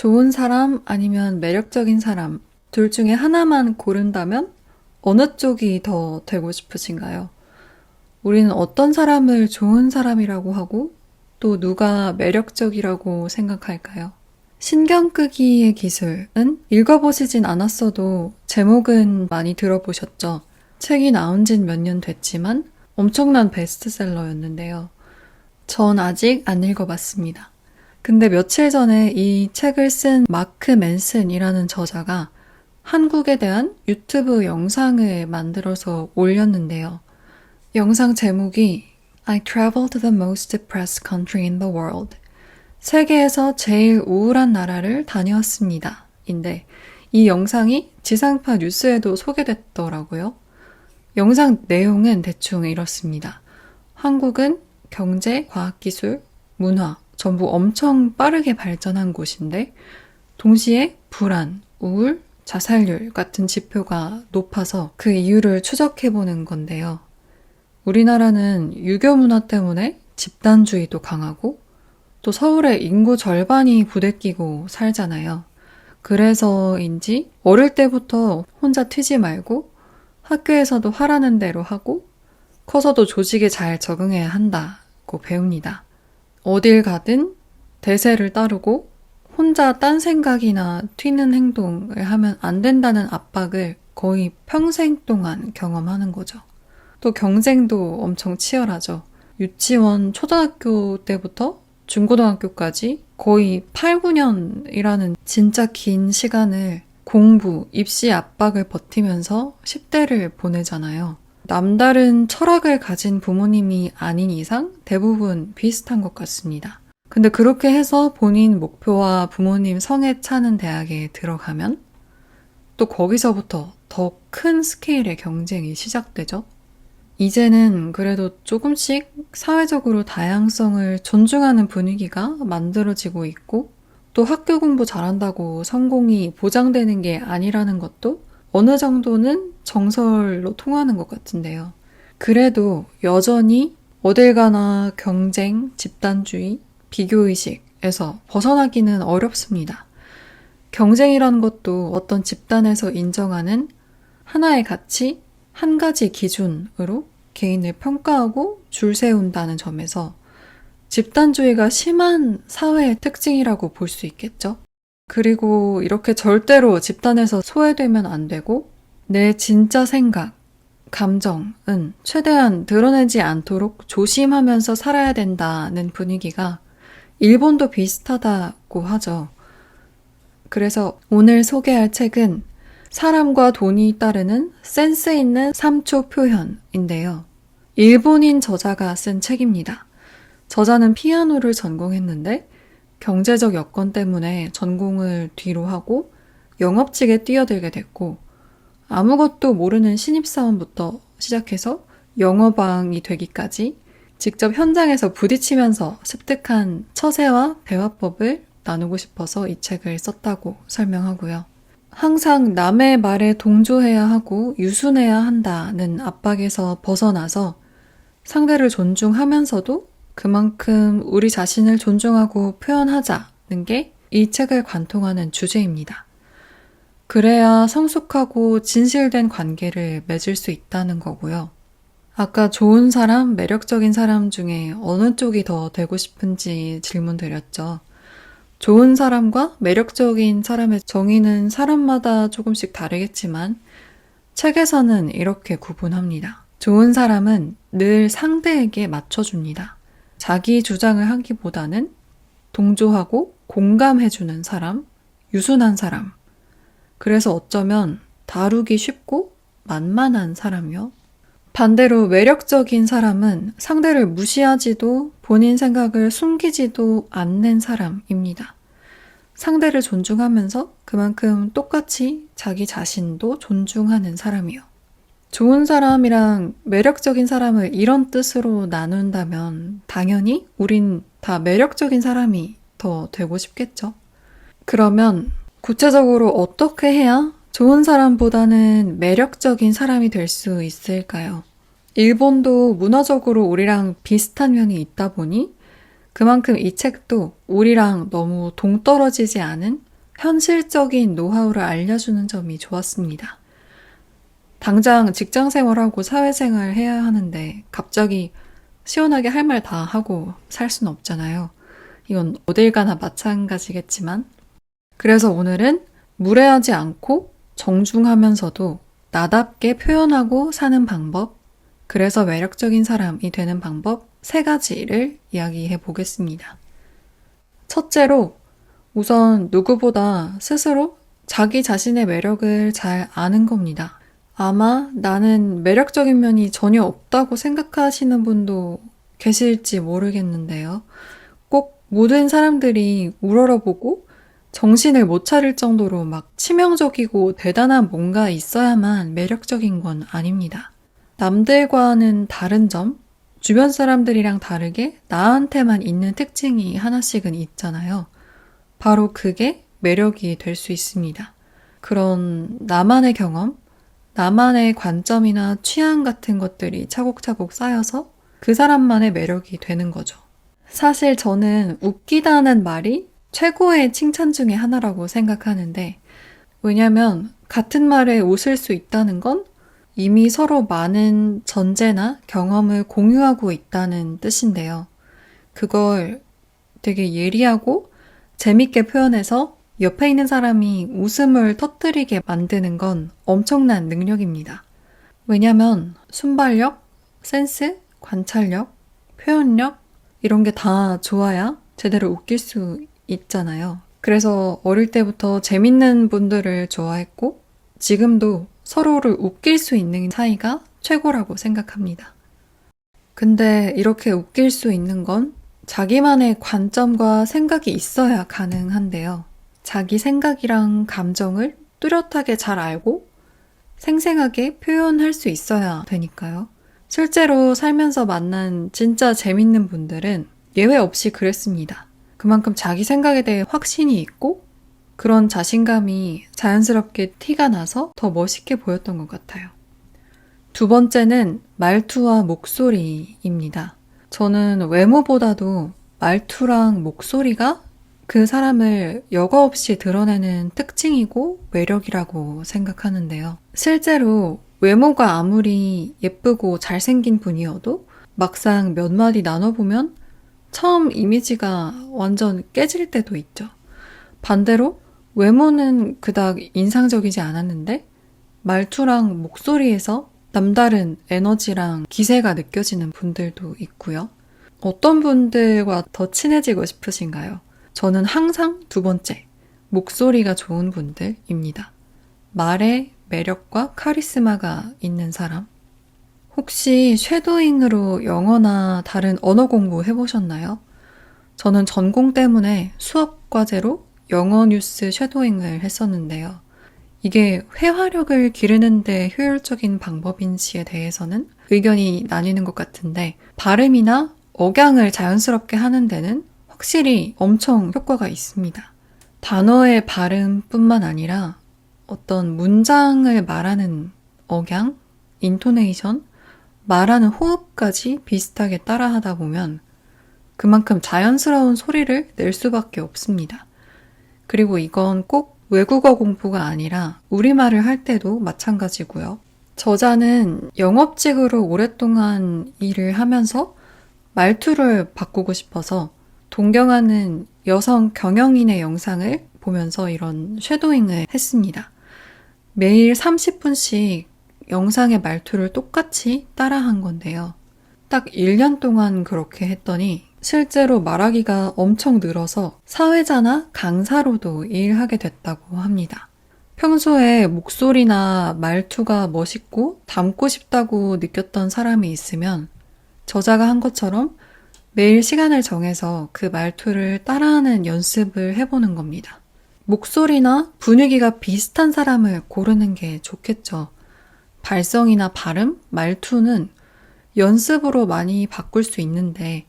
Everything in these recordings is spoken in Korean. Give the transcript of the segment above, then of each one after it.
좋은 사람 아니면 매력적인 사람 둘 중에 하나만 고른다면 어느 쪽이 더 되고 싶으신가요? 우리는 어떤 사람을 좋은 사람이라고 하고 또 누가 매력적이라고 생각할까요? 신경 끄기의 기술은 읽어보시진 않았어도 제목은 많이 들어보셨죠? 책이 나온 진몇년 됐지만 엄청난 베스트셀러였는데요. 전 아직 안 읽어봤습니다. 근데 며칠 전에 이 책을 쓴 마크 맨슨이라는 저자가 한국에 대한 유튜브 영상을 만들어서 올렸는데요. 영상 제목이 I traveled to the most depressed country in the world. 세계에서 제일 우울한 나라를 다녀왔습니다. 인데 이 영상이 지상파 뉴스에도 소개됐더라고요. 영상 내용은 대충 이렇습니다. 한국은 경제, 과학기술, 문화 전부 엄청 빠르게 발전한 곳인데 동시에 불안, 우울, 자살률 같은 지표가 높아서 그 이유를 추적해 보는 건데요. 우리나라는 유교 문화 때문에 집단주의도 강하고 또 서울의 인구 절반이 부대끼고 살잖아요. 그래서인지 어릴 때부터 혼자 튀지 말고 학교에서도 하라는 대로 하고 커서도 조직에 잘 적응해야 한다고 배웁니다. 어딜 가든 대세를 따르고 혼자 딴 생각이나 튀는 행동을 하면 안 된다는 압박을 거의 평생 동안 경험하는 거죠. 또 경쟁도 엄청 치열하죠. 유치원, 초등학교 때부터 중고등학교까지 거의 8, 9년이라는 진짜 긴 시간을 공부, 입시 압박을 버티면서 10대를 보내잖아요. 남다른 철학을 가진 부모님이 아닌 이상 대부분 비슷한 것 같습니다. 근데 그렇게 해서 본인 목표와 부모님 성에 차는 대학에 들어가면 또 거기서부터 더 큰 스케일의 경쟁이 시작되죠. 이제는 그래도 조금씩 사회적으로 다양성을 존중하는 분위기가 만들어지고 있고 또 학교 공부 잘한다고 성공이 보장되는 게 아니라는 것도 어느 정도는 정설로 통하는 것 같은데요. 그래도 여전히 어딜 가나 경쟁, 집단주의, 비교의식에서 벗어나기는 어렵습니다. 경쟁이라는 것도 어떤 집단에서 인정하는 하나의 가치, 한 가지 기준으로 개인을 평가하고 줄 세운다는 점에서 집단주의가 심한 사회의 특징이라고 볼 수 있겠죠? 그리고 이렇게 절대로 집단에서 소외되면 안 되고 내 진짜 생각, 감정은 최대한 드러내지 않도록 조심하면서 살아야 된다는 분위기가 일본도 비슷하다고 하죠. 그래서 오늘 소개할 책은 사람과 돈이 따르는 센스 있는 3초 표현인데요. 일본인 저자가 쓴 책입니다. 저자는 피아노를 전공했는데 경제적 여건 때문에 전공을 뒤로 하고 영업직에 뛰어들게 됐고 아무것도 모르는 신입사원부터 시작해서 영어방이 되기까지 직접 현장에서 부딪히면서 습득한 처세와 대화법을 나누고 싶어서 이 책을 썼다고 설명하고요. 항상 남의 말에 동조해야 하고 유순해야 한다는 압박에서 벗어나서 상대를 존중하면서도 그만큼 우리 자신을 존중하고 표현하자는 게 이 책을 관통하는 주제입니다. 그래야 성숙하고 진실된 관계를 맺을 수 있다는 거고요. 아까 좋은 사람, 매력적인 사람 중에 어느 쪽이 더 되고 싶은지 질문 드렸죠. 좋은 사람과 매력적인 사람의 정의는 사람마다 조금씩 다르겠지만 책에서는 이렇게 구분합니다. 좋은 사람은 늘 상대에게 맞춰줍니다. 자기 주장을 하기보다는 동조하고 공감해주는 사람, 유순한 사람. 그래서 어쩌면 다루기 쉽고 만만한 사람이요. 반대로 매력적인 사람은 상대를 무시하지도 본인 생각을 숨기지도 않는 사람입니다. 상대를 존중하면서 그만큼 똑같이 자기 자신도 존중하는 사람이요. 좋은 사람이랑 매력적인 사람을 이런 뜻으로 나눈다면 당연히 우린 다 매력적인 사람이 더 되고 싶겠죠. 그러면 구체적으로 어떻게 해야 좋은 사람보다는 매력적인 사람이 될 수 있을까요? 일본도 문화적으로 우리랑 비슷한 면이 있다 보니 그만큼 이 책도 우리랑 너무 동떨어지지 않은 현실적인 노하우를 알려주는 점이 좋았습니다. 당장 직장 생활하고 사회생활 해야 하는데 갑자기 시원하게 할 말 다 하고 살 수는 없잖아요. 이건 어딜 가나 마찬가지겠지만. 그래서 오늘은 무례하지 않고 정중하면서도 나답게 표현하고 사는 방법, 그래서 매력적인 사람이 되는 방법 세 가지를 이야기해 보겠습니다. 첫째로 우선 누구보다 스스로 자기 자신의 매력을 잘 아는 겁니다. 아마 나는 매력적인 면이 전혀 없다고 생각하시는 분도 계실지 모르겠는데요. 꼭 모든 사람들이 우러러보고 정신을 못 차릴 정도로 막 치명적이고 대단한 뭔가 있어야만 매력적인 건 아닙니다. 남들과는 다른 점, 주변 사람들이랑 다르게 나한테만 있는 특징이 하나씩은 있잖아요. 바로 그게 매력이 될 수 있습니다. 그런 나만의 경험, 나만의 관점이나 취향 같은 것들이 차곡차곡 쌓여서 그 사람만의 매력이 되는 거죠. 사실 저는 웃기다는 말이 최고의 칭찬 중에 하나라고 생각하는데, 왜냐면 같은 말에 웃을 수 있다는 건 이미 서로 많은 전제나 경험을 공유하고 있다는 뜻인데요. 그걸 되게 예리하고 재밌게 표현해서 옆에 있는 사람이 웃음을 터뜨리게 만드는 건 엄청난 능력입니다. 왜냐면 순발력, 센스, 관찰력, 표현력, 이런 게 다 좋아야 제대로 웃길 수 있잖아요. 그래서 어릴 때부터 재밌는 분들을 좋아했고, 지금도 서로를 웃길 수 있는 사이가 최고라고 생각합니다. 근데 이렇게 웃길 수 있는 건 자기만의 관점과 생각이 있어야 가능한데요. 자기 생각이랑 감정을 뚜렷하게 잘 알고 생생하게 표현할 수 있어야 되니까요. 실제로 살면서 만난 진짜 재밌는 분들은 예외 없이 그랬습니다. 그만큼 자기 생각에 대해 확신이 있고 그런 자신감이 자연스럽게 티가 나서 더 멋있게 보였던 것 같아요. 두 번째는 말투와 목소리입니다. 저는 외모보다도 말투랑 목소리가 그 사람을 여과 없이 드러내는 특징이고 매력이라고 생각하는데요. 실제로 외모가 아무리 예쁘고 잘생긴 분이어도 막상 몇 마디 나눠보면 처음 이미지가 완전 깨질 때도 있죠. 반대로 외모는 그닥 인상적이지 않았는데 말투랑 목소리에서 남다른 에너지랑 기세가 느껴지는 분들도 있고요. 어떤 분들과 더 친해지고 싶으신가요? 저는 항상 두 번째, 목소리가 좋은 분들입니다. 말에 매력과 카리스마가 있는 사람. 혹시 쉐도잉으로 영어나 다른 언어 공부 해보셨나요? 저는 전공 때문에 수업 과제로 영어 뉴스 쉐도잉을 했었는데요. 이게 회화력을 기르는데 효율적인 방법인지에 대해서는 의견이 나뉘는 것 같은데 발음이나 억양을 자연스럽게 하는 데는 확실히 엄청 효과가 있습니다. 단어의 발음뿐만 아니라 어떤 문장을 말하는 억양, 인토네이션, 말하는 호흡까지 비슷하게 따라하다 보면 그만큼 자연스러운 소리를 낼 수밖에 없습니다. 그리고 이건 꼭 외국어 공부가 아니라 우리말을 할 때도 마찬가지고요. 저자는 영업직으로 오랫동안 일을 하면서 말투를 바꾸고 싶어서 동경하는 여성 경영인의 영상을 보면서 이런 쉐도잉을 했습니다. 매일 30분씩 영상의 말투를 똑같이 따라한 건데요. 딱 1년 동안 그렇게 했더니 실제로 말하기가 엄청 늘어서 사회자나 강사로도 일하게 됐다고 합니다. 평소에 목소리나 말투가 멋있고 닮고 싶다고 느꼈던 사람이 있으면 저자가 한 것처럼 매일 시간을 정해서 그 말투를 따라하는 연습을 해보는 겁니다. 목소리나 분위기가 비슷한 사람을 고르는 게 좋겠죠. 발성이나 발음, 말투는 연습으로 많이 바꿀 수 있는데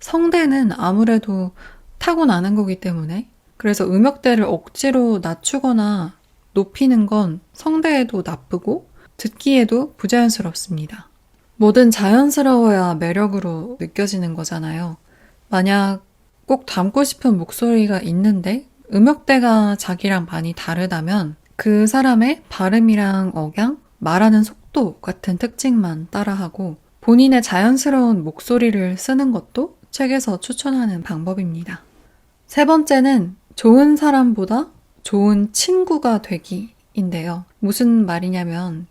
성대는 아무래도 타고나는 거기 때문에 그래서 음역대를 억지로 낮추거나 높이는 건 성대에도 나쁘고 듣기에도 부자연스럽습니다. 뭐든 자연스러워야 매력으로 느껴지는 거잖아요. 만약 꼭 닮고 싶은 목소리가 있는데 음역대가 자기랑 많이 다르다면 그 사람의 발음이랑 억양, 말하는 속도 같은 특징만 따라하고 본인의 자연스러운 목소리를 쓰는 것도 책에서 추천하는 방법입니다. 세 번째는 좋은 사람보다 좋은 친구가 되기인데요. 무슨 말이냐면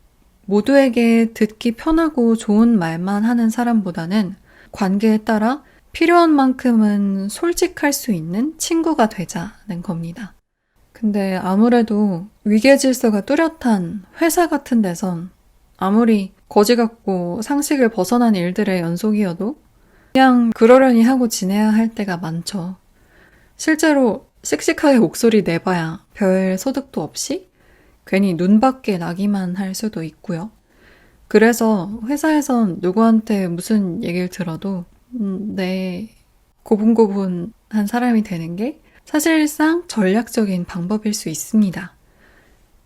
모두에게 듣기 편하고 좋은 말만 하는 사람보다는 관계에 따라 필요한 만큼은 솔직할 수 있는 친구가 되자는 겁니다. 근데 아무래도 위계 질서가 뚜렷한 회사 같은 데선 아무리 거지 같고 상식을 벗어난 일들의 연속이어도 그냥 그러려니 하고 지내야 할 때가 많죠. 실제로 씩씩하게 목소리 내봐야 별 소득도 없이 괜히 눈밖에 나기만 할 수도 있고요. 그래서 회사에선 누구한테 무슨 얘기를 들어도 음, 네 고분고분한 사람이 되는 게 사실상 전략적인 방법일 수 있습니다.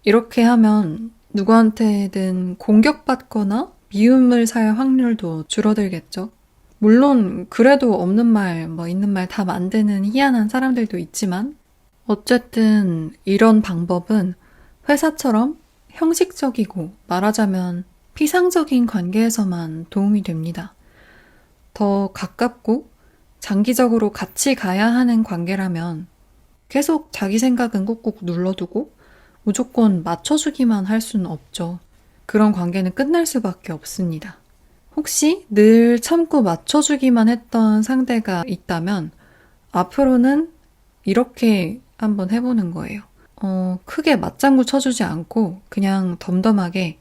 이렇게 하면 누구한테든 공격받거나 미움을 살 확률도 줄어들겠죠. 물론 그래도 없는 말, 뭐 있는 말 다 만드는 희한한 사람들도 있지만 어쨌든 이런 방법은 회사처럼 형식적이고 말하자면 피상적인 관계에서만 도움이 됩니다. 더 가깝고 장기적으로 같이 가야 하는 관계라면 계속 자기 생각은 꾹꾹 눌러두고 무조건 맞춰주기만 할 수는 없죠. 그런 관계는 끝날 수밖에 없습니다. 혹시 늘 참고 맞춰주기만 했던 상대가 있다면 앞으로는 이렇게 한번 해보는 거예요. 어, 크게 맞장구 쳐주지 않고 그냥 덤덤하게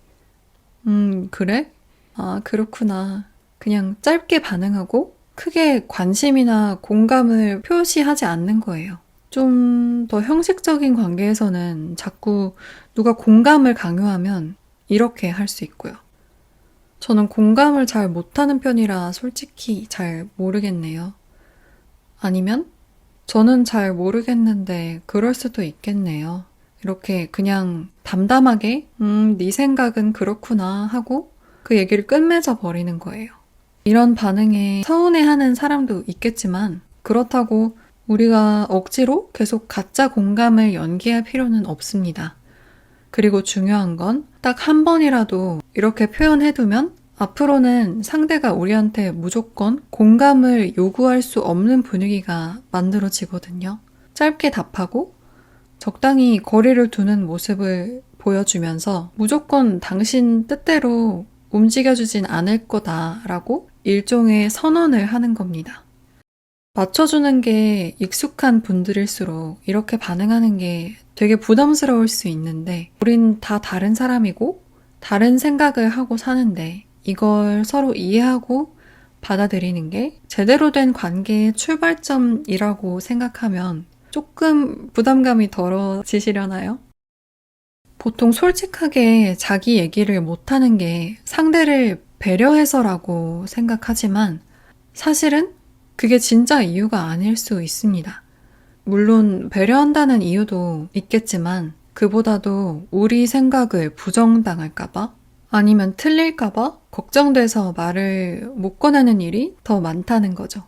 음, 그래? 아, 그렇구나. 그냥 짧게 반응하고 크게 관심이나 공감을 표시하지 않는 거예요. 좀 더 형식적인 관계에서는 자꾸 누가 공감을 강요하면 이렇게 할 수 있고요. 저는 공감을 잘 못하는 편이라 솔직히 잘 모르겠네요. 아니면 저는 잘 모르겠는데 그럴 수도 있겠네요. 이렇게 그냥 담담하게 음, 네 생각은 그렇구나 하고 그 얘기를 끝맺어 버리는 거예요. 이런 반응에 서운해하는 사람도 있겠지만 그렇다고 우리가 억지로 계속 가짜 공감을 연기할 필요는 없습니다. 그리고 중요한 건 딱 한 번이라도 이렇게 표현해두면 앞으로는 상대가 우리한테 무조건 공감을 요구할 수 없는 분위기가 만들어지거든요. 짧게 답하고 적당히 거리를 두는 모습을 보여주면서 무조건 당신 뜻대로 움직여주진 않을 거다라고 일종의 선언을 하는 겁니다. 맞춰주는 게 익숙한 분들일수록 이렇게 반응하는 게 되게 부담스러울 수 있는데, 우린 다 다른 사람이고, 다른 생각을 하고 사는데, 이걸 서로 이해하고 받아들이는 게 제대로 된 관계의 출발점이라고 생각하면 조금 부담감이 덜어지시려나요? 보통 솔직하게 자기 얘기를 못하는 게 상대를 배려해서라고 생각하지만 사실은 그게 진짜 이유가 아닐 수 있습니다. 물론 배려한다는 이유도 있겠지만 그보다도 우리 생각을 부정당할까봐 아니면 틀릴까봐 걱정돼서 말을 못 꺼내는 일이 더 많다는 거죠.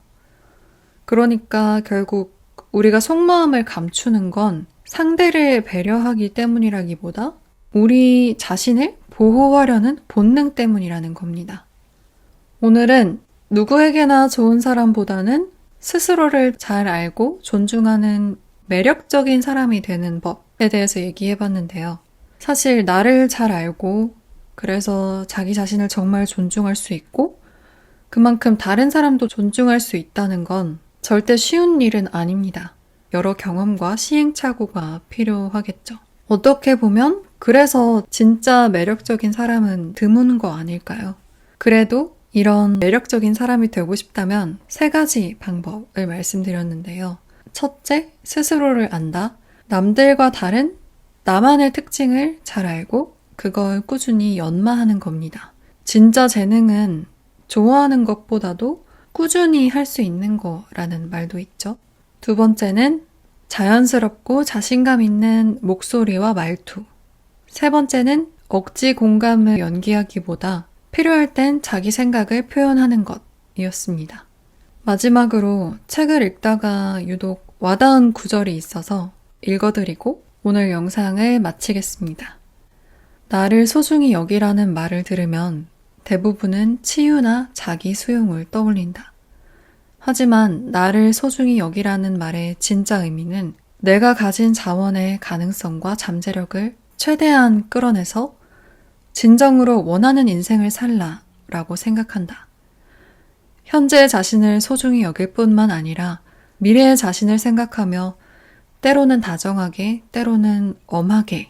그러니까 결국 우리가 속마음을 감추는 건 상대를 배려하기 때문이라기보다 우리 자신을 보호하려는 본능 때문이라는 겁니다. 오늘은 누구에게나 좋은 사람보다는 스스로를 잘 알고 존중하는 매력적인 사람이 되는 법에 대해서 얘기해 봤는데요. 사실 나를 잘 알고 그래서 자기 자신을 정말 존중할 수 있고 그만큼 다른 사람도 존중할 수 있다는 건 절대 쉬운 일은 아닙니다. 여러 경험과 시행착오가 필요하겠죠. 어떻게 보면 그래서 진짜 매력적인 사람은 드문 거 아닐까요? 그래도 이런 매력적인 사람이 되고 싶다면 세 가지 방법을 말씀드렸는데요. 첫째, 스스로를 안다. 남들과 다른 나만의 특징을 잘 알고 그걸 꾸준히 연마하는 겁니다. 진짜 재능은 좋아하는 것보다도 꾸준히 할 수 있는 거라는 말도 있죠. 두 번째는 자연스럽고 자신감 있는 목소리와 말투. 세 번째는 억지 공감을 연기하기보다 필요할 땐 자기 생각을 표현하는 것이었습니다. 마지막으로 책을 읽다가 유독 와닿은 구절이 있어서 읽어드리고 오늘 영상을 마치겠습니다. 나를 소중히 여기라는 말을 들으면 대부분은 치유나 자기 수용을 떠올린다. 하지만 나를 소중히 여기라는 말의 진짜 의미는 내가 가진 자원의 가능성과 잠재력을 최대한 끌어내서 진정으로 원하는 인생을 살라 라고 생각한다. 현재 자신을 소중히 여길 뿐만 아니라 미래의 자신을 생각하며 때로는 다정하게, 때로는 엄하게,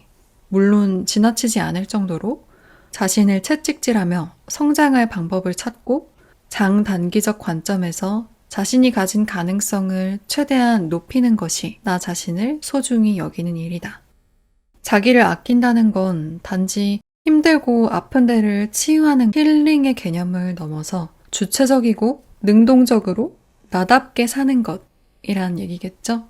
물론 지나치지 않을 정도로 자신을 채찍질하며 성장할 방법을 찾고 장단기적 관점에서 자신이 가진 가능성을 최대한 높이는 것이 나 자신을 소중히 여기는 일이다. 자기를 아낀다는 건 단지 힘들고 아픈 데를 치유하는 힐링의 개념을 넘어서 주체적이고 능동적으로 나답게 사는 것이란 얘기겠죠?